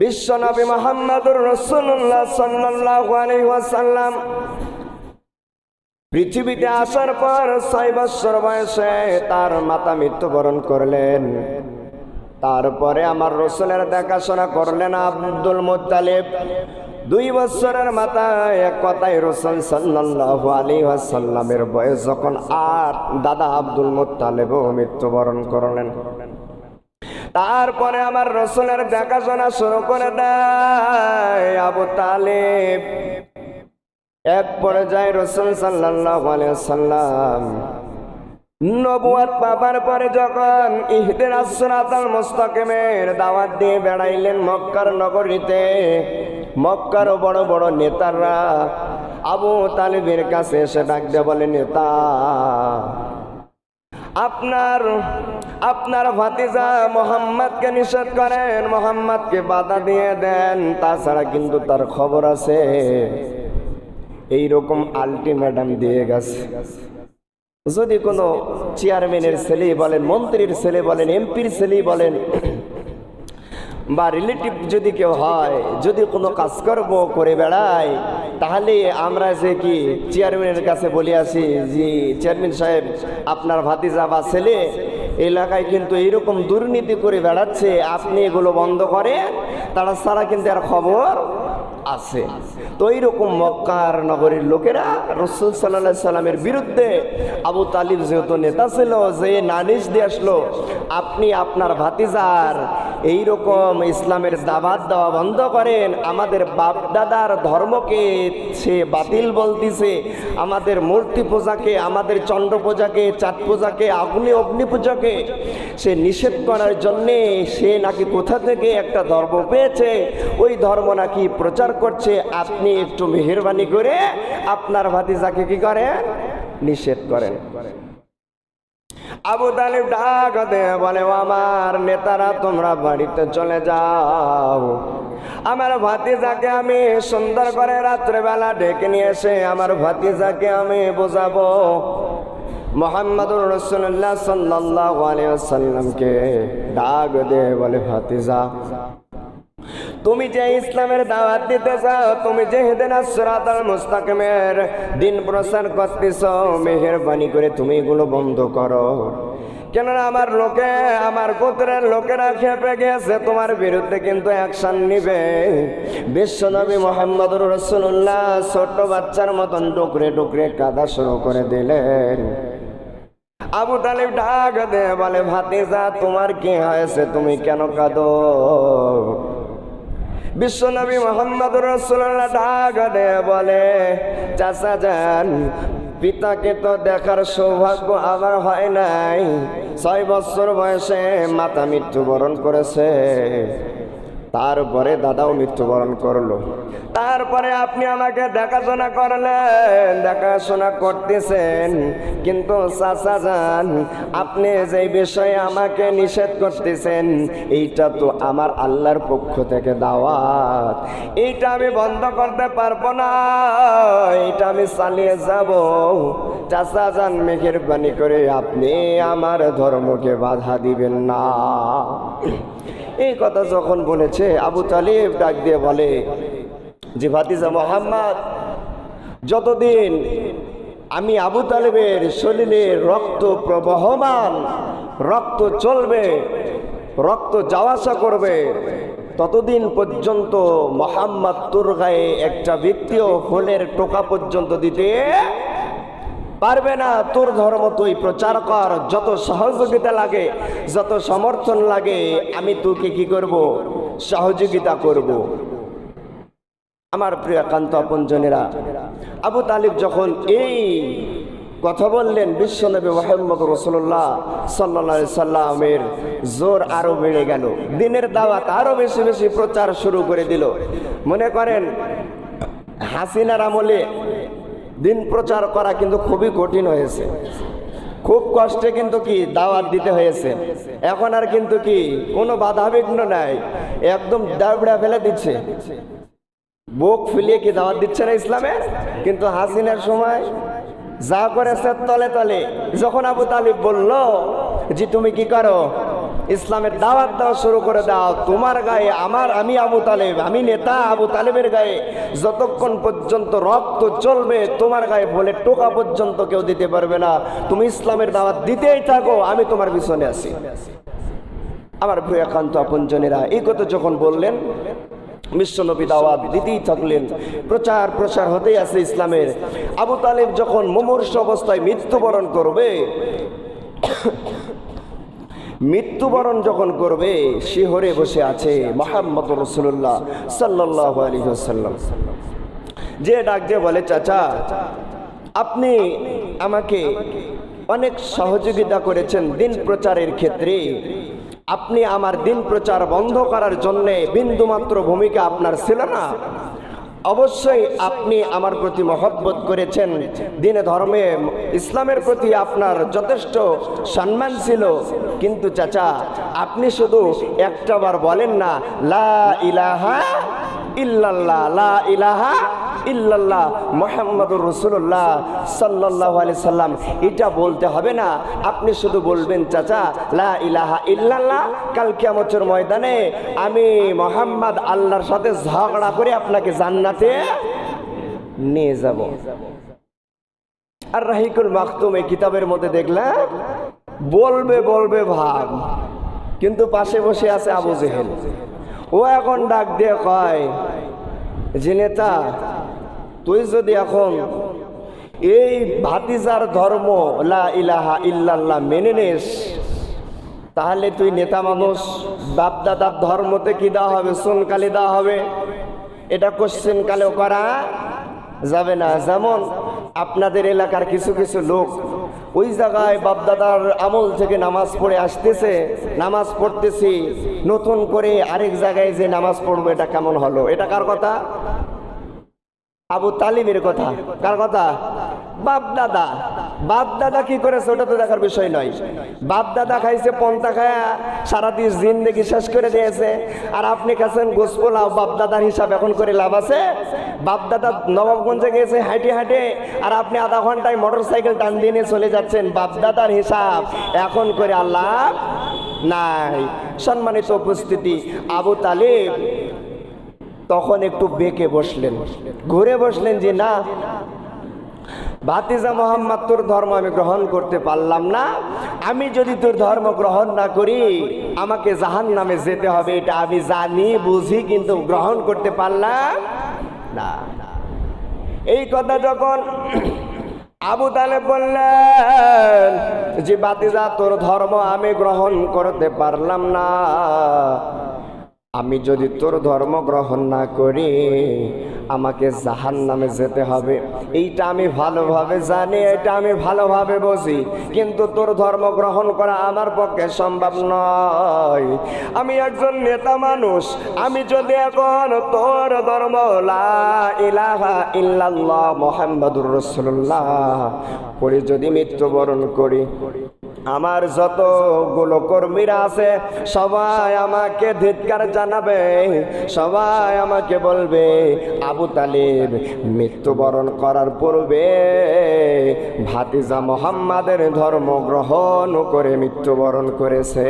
বিশ্বনবী মোহাম্মদুর রসুল্লাহ সাল্লাল্লাহু আলাইহি ওয়াসাল্লাম পৃথিবীতে আসার পর ছয় বছর বয়সে তার মাতা মৃত্যুবরণ করলেন। তারপরে আমার রসুলের দেখাশোনা করলেন আব্দুল মুত্তালিব। দুই বছরের মাথায় এক কথায় রসুল সাল্লাল্লাহু আলাইহি ওয়াসাল্লামের বয়স যখন আট, দাদা আব্দুল মুত্তালিবও মৃত্যুবরণ করলেন। তারপরে আমার রসুলের দেখাশোনা শুরু করে দেয় আবু তালেব। এক পর্যায়ে রসুল সাল্লাম নবুয়াত পাবার পরে যখন ইহদের আসরাতাল মুস্তাকিমের দাওয়াত দিয়ে বেড়াইলেন মক্কার নগরীতে মক্কার বড় বড় নেতারা আবু তালিবের কাছে এসে ডাক দিয়ে বলে, নেতা আপনার আপনার ভাতিজা মোহাম্মদকে নিষেধ করেন, মোহাম্মদকে বাধা দিয়ে দেন, তাছাড়া কিন্তু তার খবর আছে। এইরকম আলটিমেটাম দিয়ে গেছে। যদি কোনো চেয়ারম্যানের ছেলে বলেন, মন্ত্রীর ছেলে বলেন এমপির ছেলে বলেন, বা রিলেটিভ যদি কেউ হয়, যদি কোনো কাজকর্ম করে বেড়ায় তাহলে আমরা যে কি চেয়ারম্যানের কাছে বলে আসি যে চেয়ারম্যান সাহেব, আপনার ভাতিজা বা ছেলে এলাকায় কিন্তু এইরকম দুর্নীতি করে বেড়াচ্ছে, আপনি এগুলো বন্ধ করে তারা ছাড়া কিন্তু আর খবর আছে। তো এইরকম মক্কার নগরীর লোকেরা রসুল সাল্লাহ সাল্লামের বিরুদ্ধে আবু তালিব যেহেতু নেতা ছিল, যে নালিশ দিয়ে আসলো, আপনি আপনার ভাতিজার এইরকম ইসলামের দাবাত দেওয়া বন্ধ করেন। আমাদের বাপ দাদার ধর্মকে সে বাতিল বলতিছে। আমাদের মূর্তি পূজাকে, আমাদের চন্দ্র পূজাকে, চাঁদ পূজাকে, আগুনে, অগ্নি পূজাকে সে নিষেধ করার জন্যে সে নাকি কোথা থেকে একটা ধর্ম পেয়েছে? ওই ধর্ম নাকি প্রচার করছে, আপনি একটু মেহরবানি করে আপনার ভাতিজাকে কি করেন? নিষেধ করেন। আবু তালিব ডাক বলে আমার নেতারা, তোমরা বাড়িতে চলে যাও। আমার ভাতিজাকে আমি সুন্দর করে রাত্রেবেলা ডেকে নিয়ে এসে আমার ভাতিজাকে আমি বোঝাবো। মোহাম্মদুর রসুল্লাহ সাল্লাহ আলিয়াল্লামকে ডাক দে বলে, ভাতিজা তুমি যে ইসলামের দাওয়াত দিতে চাও, তুমি যে হেদেন আসরাতাল মুস্তাকিমের দিন প্রচার করতেছ, মেহেরবানি করে তুমি এগুলো বন্ধ করো। কেননা আমার লোকে, আমার গোত্রের লোকেরা খেপে গেছে, তোমার বিরুদ্ধে কিন্তু অ্যাকশন নিবে। বিশ্বনবী মোহাম্মদ রসুল্লাহ ছোট্ট বাচ্চার মতন টুকরে টুকরে কাদা শুরু করে দিলেন। আবু তালিব ঢাক দে বলে, ভাতিজা, তোমার কি হয়েছে? তুমি কেন কাঁদো? বিশ্বনবী মোহাম্মদ রসুল্লাহ দে বলে, চাচা যান পিতাকে তো দেখার সৌভাগ্য আমার হয় নাই। ছয় বছর বয়সে মাতা মৃত্যুবরণ করেছে। তারপরে দাদাও মৃত্যুবরণ করল। তারপরে আপনি আমাকে দেখাশোনা করলেন, দেখাশোনা করতেছেন। কিন্তু চাচা যান, আপনি যে বিষয়ে আমাকে নিষেধ করতেছেন, এইটা তো আমার আল্লাহর পক্ষ থেকে দাওয়াত। এইটা আমি বন্ধ করতে পারব না, এইটা আমি চালিয়ে যাব। চাচা যান, মেহেরবানি করে আপনি আমার ধর্মকে বাধা দিবেন না। এই কথা যখন বলেছে, আবু তালিব ডাক দিয়ে বলে যে ভাতিজা মোহাম্মদ, যতদিন আমি আবু তালেবের শরীরে রক্ত প্রবহমান, রক্ত চলবে, রক্ত যাওয়া আসা করবে, ততদিন পর্যন্ত মোহাম্মদ তোর গায়ে একটা ব্যক্তিও ফুলের টোকা পর্যন্ত দিতে পারবে না, তোর ধর্ম তুই প্রচার কর। যত সহযোগিতা লাগে, যত সমর্থন লাগে, আমি তোকে কি করব? সহযোগিতা করব। আমার প্রিয় কান্ত আপনজনেরা আবু তালিব যখন এই কথা বললেন বিশ্বনবী মোহাম্মদ রসুল্লাহ সাল্লা সাল্লামের জোর আরও বেড়ে গেল। দিনের দাওয়াত আরও বেশি বেশি প্রচার শুরু করে দিল। মনে করেন, হাসিনার আমলে দিন প্রচার করা কিন্তু খুবই কঠিন হয়েছে। খুব কষ্টে কিন্তু কি দাওয়াত দিতে হয়েছে। এখন আর কিন্তু কি কোনো বাধা বিঘ্ন নাই। একদম দাবড়া ফেলে দিচ্ছে। বুক ফুলিয়ে কি দাওয়াত দিচ্ছে না ইসলামে? কিন্তু হাসিনার সময় যা করেছে তলে তলে। যখন আবু তালিব বলল যে তুমি কি করো? ইসলামের দাওয়াত দেওয়া শুরু করে দাও। তোমার গায়ে আমার, আমি আবু তালেব, আমি নেতা আবু তালেবের গায়ে। যতক্ষণ পর্যন্ত রক্ত চলবে, তোমার গায়ে বলে টোকা পর্যন্ত কেউ দিতে পারবে না। তুমি ইসলামের দাওয়াত দিতেই থাকো, আমি তোমার পিছনে আছি। আমার প্রিয় একান্ত আপনজনেরা এই কথা যখন বললেন, বিশ্বনবী দাওয়াত দিতেই থাকলেন। প্রচার প্রসার হতেই আছে ইসলামের। আবু তালেব যখন মুমূর্ষ অবস্থায় মৃত্যুবরণ করবে মৃত্যুবরণ যখন করবে, শিহরে বসে আছে মোহাম্মদ রসুল্লাহ সাল্লাহ আলী সাল্লাম যে ডাক যে বলে, চাচা, আপনি আমাকে অনেক সহযোগিতা করেছেন দিন প্রচারের ক্ষেত্রে। আপনি আমার দিন প্রচার বন্ধ করার জন্যে বিন্দুমাত্র ভূমিকা আপনার ছিল না। অবশ্যই আপনি আমার প্রতি মহব্বত করেছেন। দিনে ধর্মে ইসলামের প্রতি আপনার যথেষ্ট সম্মান ছিল। কিন্তু চাচা, আপনি শুধু একটাবার বলেন না, লা ইলাহা ইল্লাল্লাহ, লা ইলাহা ইল্লাল্লাহ মোহাম্মদুর রসুল্লাহ সাল্লাহ আলি সাল্লাম। এটা বলতে হবে না। আপনি শুধু বলবেন, চাচা, লা ইলাহা ইল্লাল্লাহ, কাল কিয়ামতের ময়দানে আমি মোহাম্মদ আল্লাহর সাথে ঝগড়া করে আপনাকে জান্নাতে নিয়ে যাব। আর রাহিকুল মাকতুম এই কিতাবের মধ্যে দেখলাম বলবে বলবে, ভাব। কিন্তু পাশে বসে আছে আবু জেহেল। ও এখন ডাক দিয়ে কয় যে নেতা তুই যদি এখন এই ভাতিজার ধর্ম, লা ইলাহা ইল্লাল্লাহ মেনে নিস, তাহলে তুই নেতা মানুষ, বাপদাদার ধর্মতে কি দেওয়া হবে, সোনকালে দেওয়া হবে? এটা কোশ্চেন কালেও করা যাবে না। যেমন আপনাদের এলাকার কিছু কিছু লোক ওই জায়গায় বাপদাদার আমল থেকে নামাজ পড়ে আসতেছে, নামাজ পড়তেছি, নতুন করে আরেক জায়গায় যে নামাজ পড়ব, এটা কেমন হলো? এটা কার কথা? আবু তালিমের কথা। কার কথা? বাপ দাদা। বাপ দাদা কি করেছে ওটা তো দেখার বিষয় নয়। বাপ দাদা খাইছে পন্তা খায়া সারাদিন জিন্দগি শেষ করে দিয়েছে। আর আপনি খাচ্ছেন গোসপোলাও বাপ দাদার হিসাব এখন করে লাভ আছে? বাপ দাদা নবাবগঞ্জে গেছে হাঁটে হাঁটে আর আপনি আধা ঘন্টায় মোটর সাইকেল টান দিয়ে নিয়ে চলে যাচ্ছেন বাপ দাদার হিসাব। এখন করে আল্লাহ নাই। সম্মানিত উপস্থিতি, আবু তালিব তখন একটু বেঁকে বসলেন। ঘুরে বসলেন যে, না ভাতিজা মোহাম্মদ, তোর ধর্ম আমি গ্রহণ করতে পারলাম না। আমি যদি তোর ধর্ম গ্রহণ না করি, আমাকে জাহান নামে যেতে হবে। এটা আমি জানি, বুঝি, কিন্তু গ্রহণ করতে পারলাম না। এই কথা যখন আবু তালেব বললেন যে, বাতিজা, তোর ধর্ম আমি গ্রহণ করতে পারলাম না। আমি যদি তোর ধর্ম গ্রহণ না করি, আমাকে জাহান নামে যেতে হবে। এইটা আমি ভালোভাবে জানি, এটা আমি ভালোভাবে বুঝি। কিন্তু তোর ধর্ম গ্রহণ করা আমার পক্ষে সম্ভব নয়। আমি একজন নেতা মানুষ, আমি যদি এখন তোর ধর্ম ইলাহা ইল্লাল্লাহ মোহাম্মদুর রসুল্লাহ করে, যদি মৃত্যুবরণ করি। আমার যতগুলো কর্মীরা আছে, সবাই আমাকে ধিৎকার জানাবে, সবাই আমাকে বলবে, আবু তালিব, মৃত্যুবরণ করার পূর্বে ভাতিজা মোহাম্মদের ধর্ম গ্রহণ করে মৃত্যুবরণ করেছে।